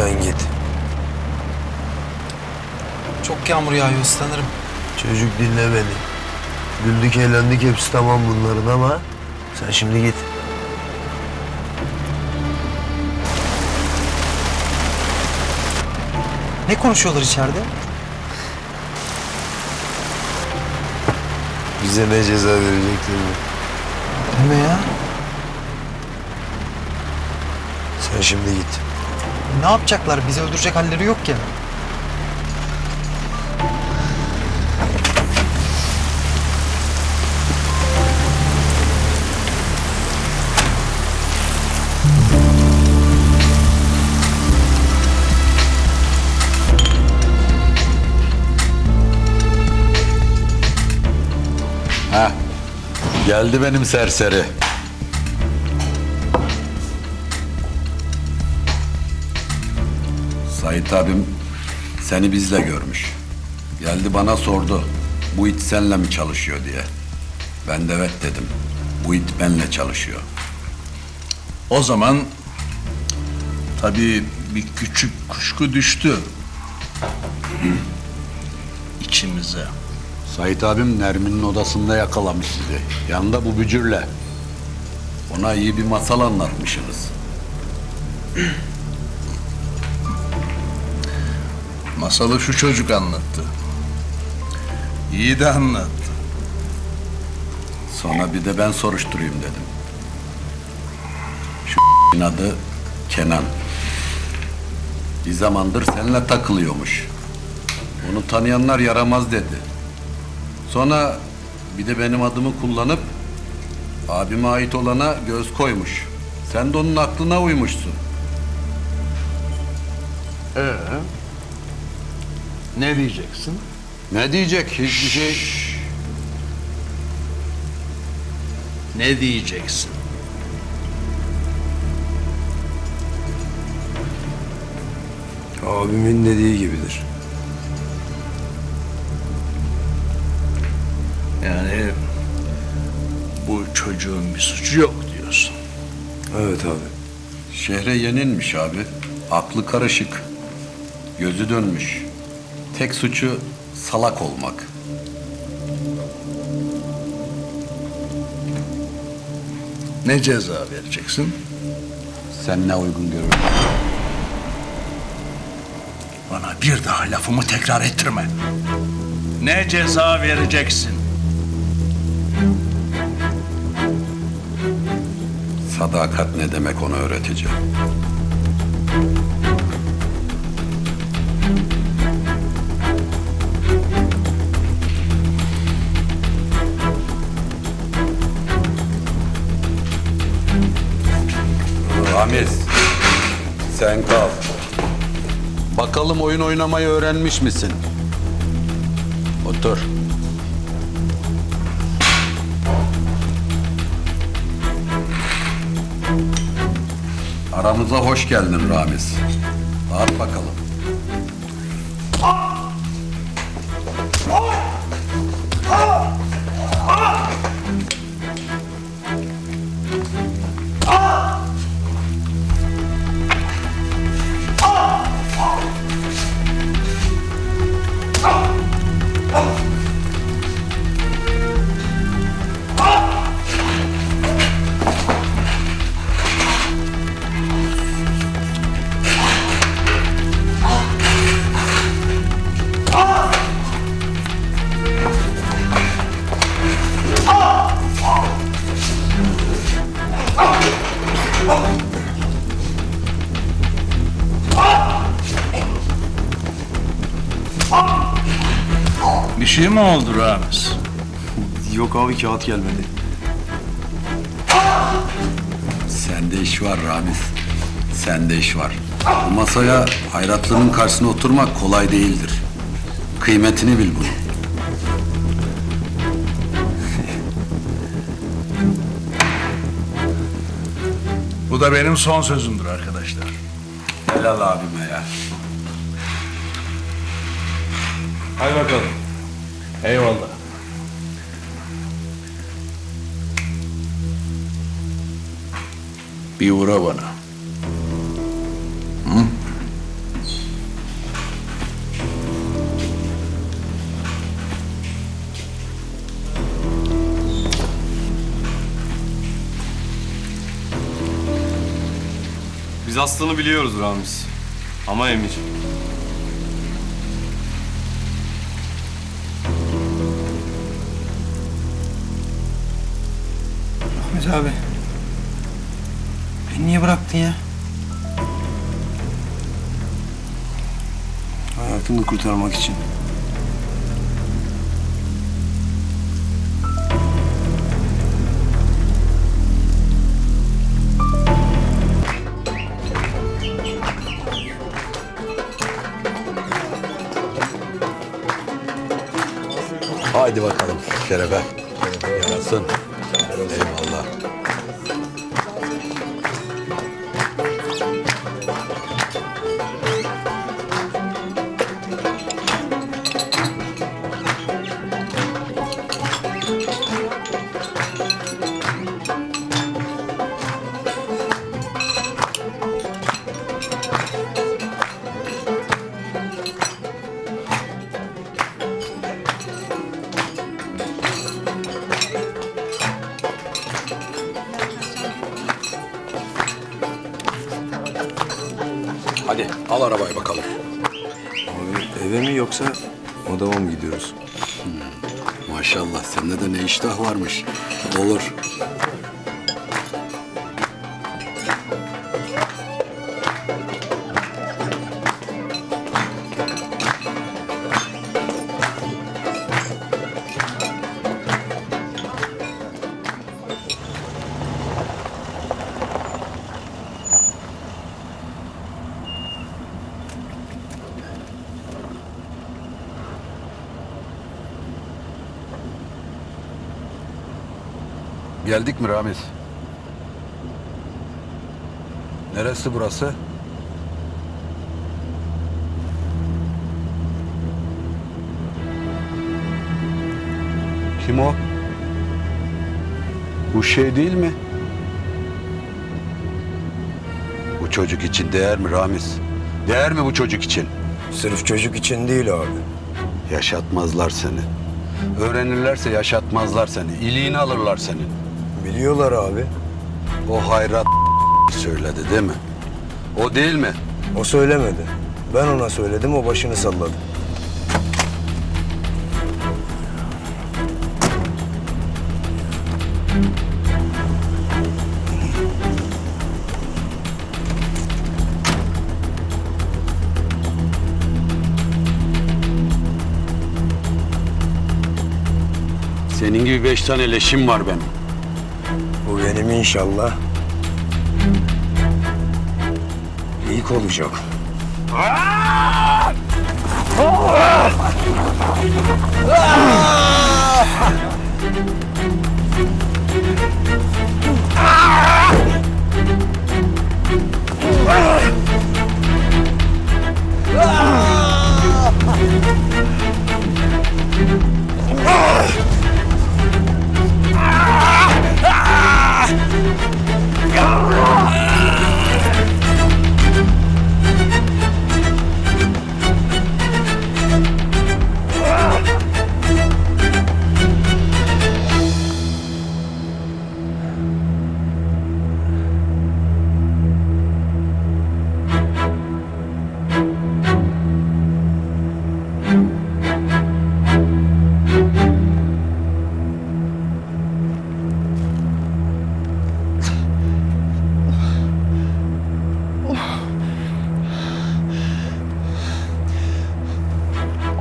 Sen git. Çok yağmur yağıyor ıslanırım. Çocuk dinle beni. Güldük eğlendik hepsi tamam bunların ama sen şimdi git. Ne konuşuyorlar içeride? Bize ne ceza vereceklerini. Deme ya. Sen şimdi git. Ne yapacaklar? Bizi öldürecek halleri yok ya. Ha. Geldi benim serseri. Sait abim seni bizle görmüş. Geldi bana sordu. Bu it senle mi çalışıyor diye. Ben de evet dedim. Bu it benle çalışıyor. O zaman tabii bir küçük kuşku düştü içimize. Sait abim Nermin'in odasında yakalamış sizi. Yanında bu bücürle. Ona iyi bir masal anlatmışsınız. Masalı şu çocuk anlattı. İyi de anlattı. Sonra bir de ben soruşturayım dedim. Şu adı Kenan. Bir zamandır seninle takılıyormuş. Onu tanıyanlar yaramaz dedi. Sonra bir de benim adımı kullanıp abime ait olana göz koymuş. Sen de onun aklına uymuşsun. Ee, ne diyeceksin? Ne diyecek? Hiçbir şey... Ne diyeceksin? Abimin dediği gibidir. Yani bu çocuğun bir suçu yok diyorsun. Evet abi. Şehre yenilmiş abi. Aklı karışık. Gözü dönmüş. Tek suçu salak olmak. Ne ceza vereceksin? Sen ne uygun görürsün? Bana bir daha lafımı tekrar ettirme. Ne ceza vereceksin? Sadakat ne demek onu öğreteceğim. Ramiz, sen kal. Bakalım oyun oynamayı öğrenmiş misin? Otur. Aramıza hoş geldin Ramiz. Bağır bakalım. Bir Yok abi kağıt gelmedi. Sende iş var Ramiz. Sende iş var. Bu masaya hayratlının karşısına oturmak kolay değildir. Kıymetini bil bunu. Bu da benim son sözümdür arkadaşlar. Helal abime ya. Hadi bakalım. Eyvallah. Bir uğra bana. Hı? Biz aslını biliyoruz Ramiz. Ama Emir. Ahmet abi. Niye bıraktın ya? Hayatını kurtarmak için. Haydi bakalım şerefe. Yarasın. Hadi al arabayı bakalım. Abi eve mi yoksa odama mı gidiyoruz? Maşallah sende de ne iştah varmış. Olur. Geldik mi Ramiz? Neresi burası? Kim o? Bu şey değil mi? Bu çocuk için değer mi Ramiz? Değer mi bu çocuk için? Sırf çocuk için değil abi. Yaşatmazlar seni. Öğrenirlerse yaşatmazlar seni. İliğini alırlar senin. Biliyorlar abi. O hayrat söyledi değil mi? O değil mi? O söylemedi. Ben ona söyledim, o başını salladı. Senin gibi beş tane leşim var benim. Benim inşallah. İlk olacak.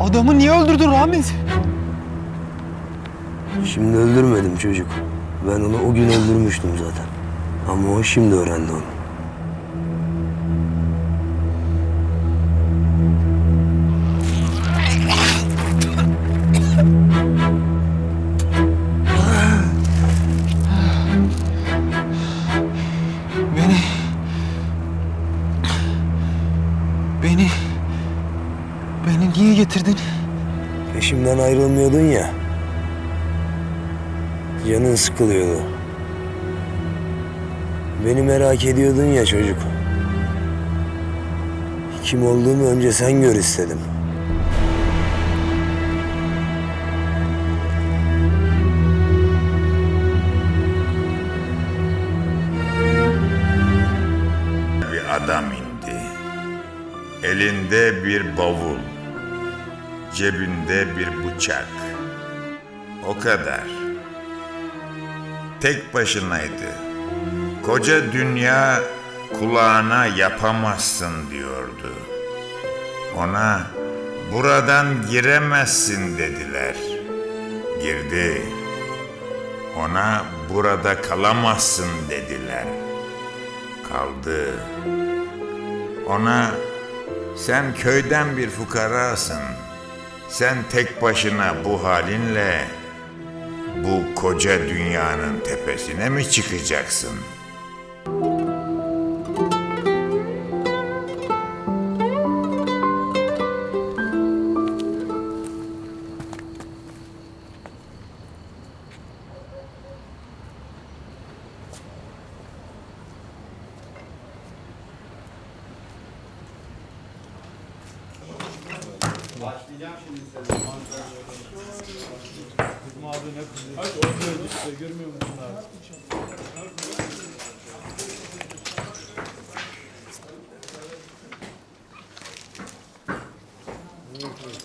Adamı niye öldürdün Ramiz? Şimdi öldürmedim çocuk. Ben onu o gün öldürmüştüm zaten. Ama o şimdi öğrendi onu. Niye getirdin? Peşimden ayrılmıyordun ya. Canın sıkılıyordu. Beni merak ediyordun ya çocuk. Kim olduğumu önce sen gör istedim. bir adam. Elinde bir bavul, cebinde bir bıçak. O kadar. Tek başınaydı. Koca dünya kulağına yapamazsın diyordu. Ona buradan giremezsin dediler. Girdi. Ona burada kalamazsın dediler. Kaldı. Ona sen köyden bir fukarasın. Sen tek başına bu halinle bu koca dünyanın tepesine mi çıkacaksın?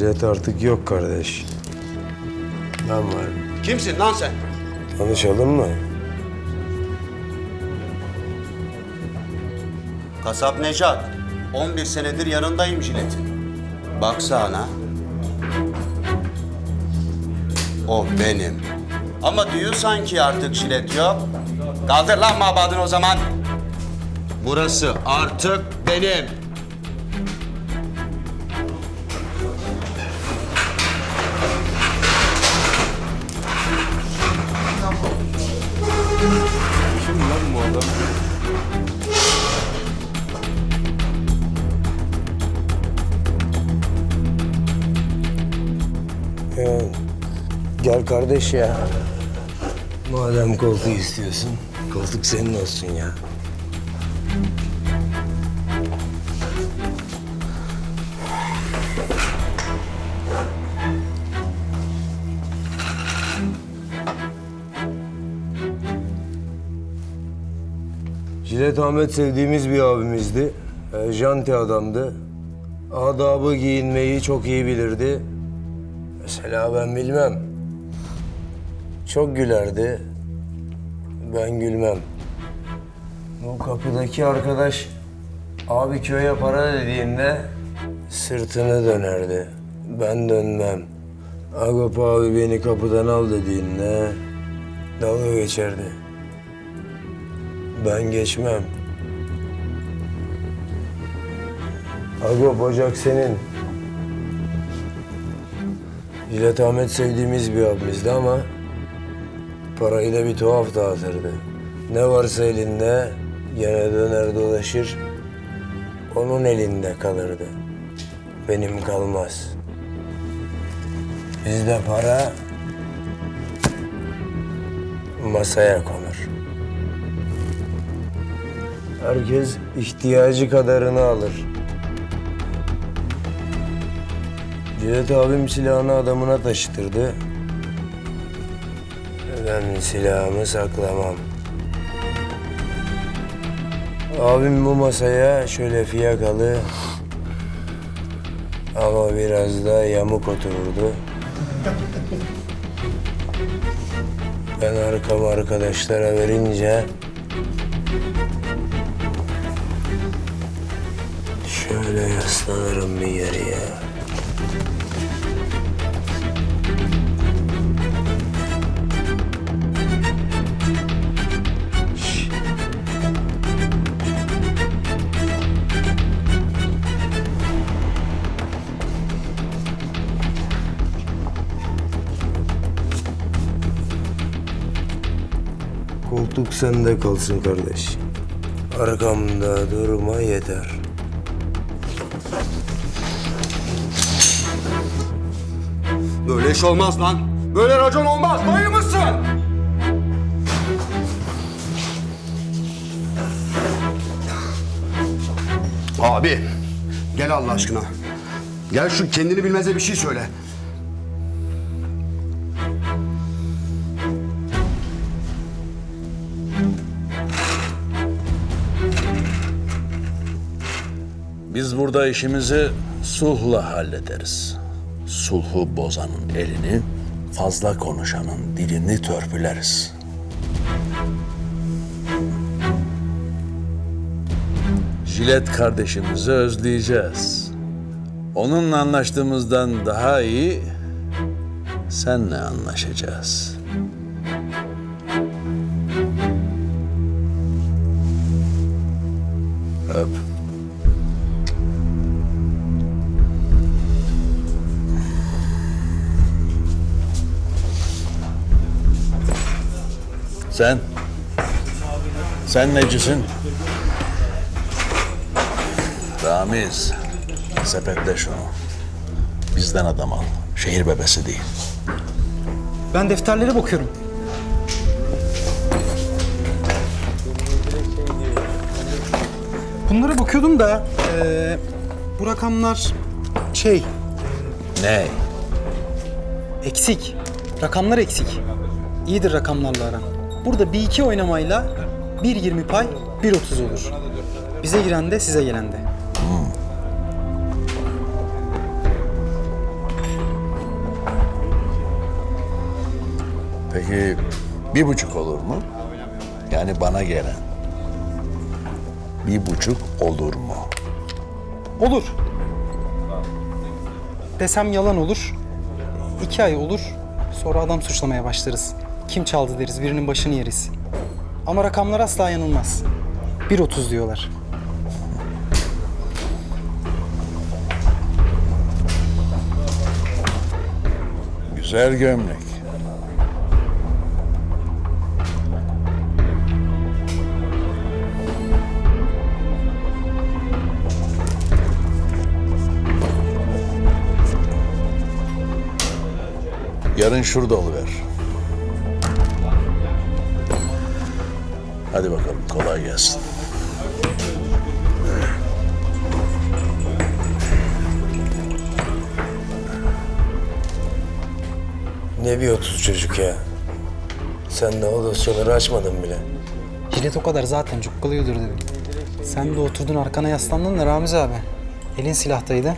Jilet artık yok kardeş. Ben varım. Kimsin lan sen? Tanışalım mı? Kasap Necat. 11 senedir yanındayım jiletin. Baksana. O benim. Ama diyor sanki artık jilet yok. Kaldır lan mabadını o zaman. Burası artık benim. Ya, gel kardeş ya. Madem koltuğu istiyorsun, koltuk senin olsun ya. Jilet Ahmet sevdiğimiz bir abimizdi. E, janti adamdı. Adabı giyinmeyi çok iyi bilirdi. Mesela ben bilmem. Çok gülerdi. Ben gülmem. Bu kapıdaki arkadaş abi köye para dediğinde sırtını dönerdi. Ben dönmem. Agop abi beni kapıdan al dediğinde dalga geçerdi. Ben geçmem. Agop ocak senin. Jilet Ahmet sevdiğimiz bir abimizdi ama parayı da bir tuhaf dağıtırdı. Ne varsa elinde gene döner dolaşır, onun elinde kalırdı. Benim kalmaz. Bizde para masaya konur. Herkes ihtiyacı kadarını alır. Cihat abim silahını adamına taşıtırdı. Ben silahımı saklamam. Abim bu masaya şöyle fiyakalı ama biraz da yamuk otururdu. Ben arkamı arkadaşlara verince şöyle yaslanırım bir geriye. Koltuk sende kalsın kardeş. Arkamda durma yeter. Böyle iş olmaz lan. Böyle racon olmaz. Bayır mısın? Abi, gel Allah aşkına. Gel şu kendini bilmeze bir şey söyle. Biz burada işimizi sulhla hallederiz. Sulhu bozanın elini, fazla konuşanın dilini törpüleriz. Jilet kardeşimizi özleyeceğiz. Onunla anlaştığımızdan daha iyi senle anlaşacağız. Öp. Sen? Sen necisin? Ramiz, sepetle şunu. Bizden adam al. Şehir bebesi değil. Ben defterlere bakıyorum. Bunlara bakıyordum da eee, bu rakamlar şey Ne? eksik. Rakamlar eksik. İyidir rakamlarla aran. Burada bir iki oynamayla 1.20 pay 1.30 olur. Bize giren de size gelen de. Peki bir buçuk olur mu? Yani bana gelen. Bir buçuk olur mu? Olur. Desem yalan olur. İki ay olur. Sonra adam suçlamaya başlarız. Kim çaldı deriz, birinin başını yeriz. Ama rakamlar asla yanılmaz. 1.30 diyorlar. Güzel gömlek. Yarın şurada oluver. Hadi bakalım kolay gelsin. Ne bir otuz çocuk ya. Sen de o dosyaları açmadın bile. Jilet o kadar zaten cukkalıyordur dedim. Sen de oturdun arkana yaslandın da Ramiz abi. Elin silahtaydı.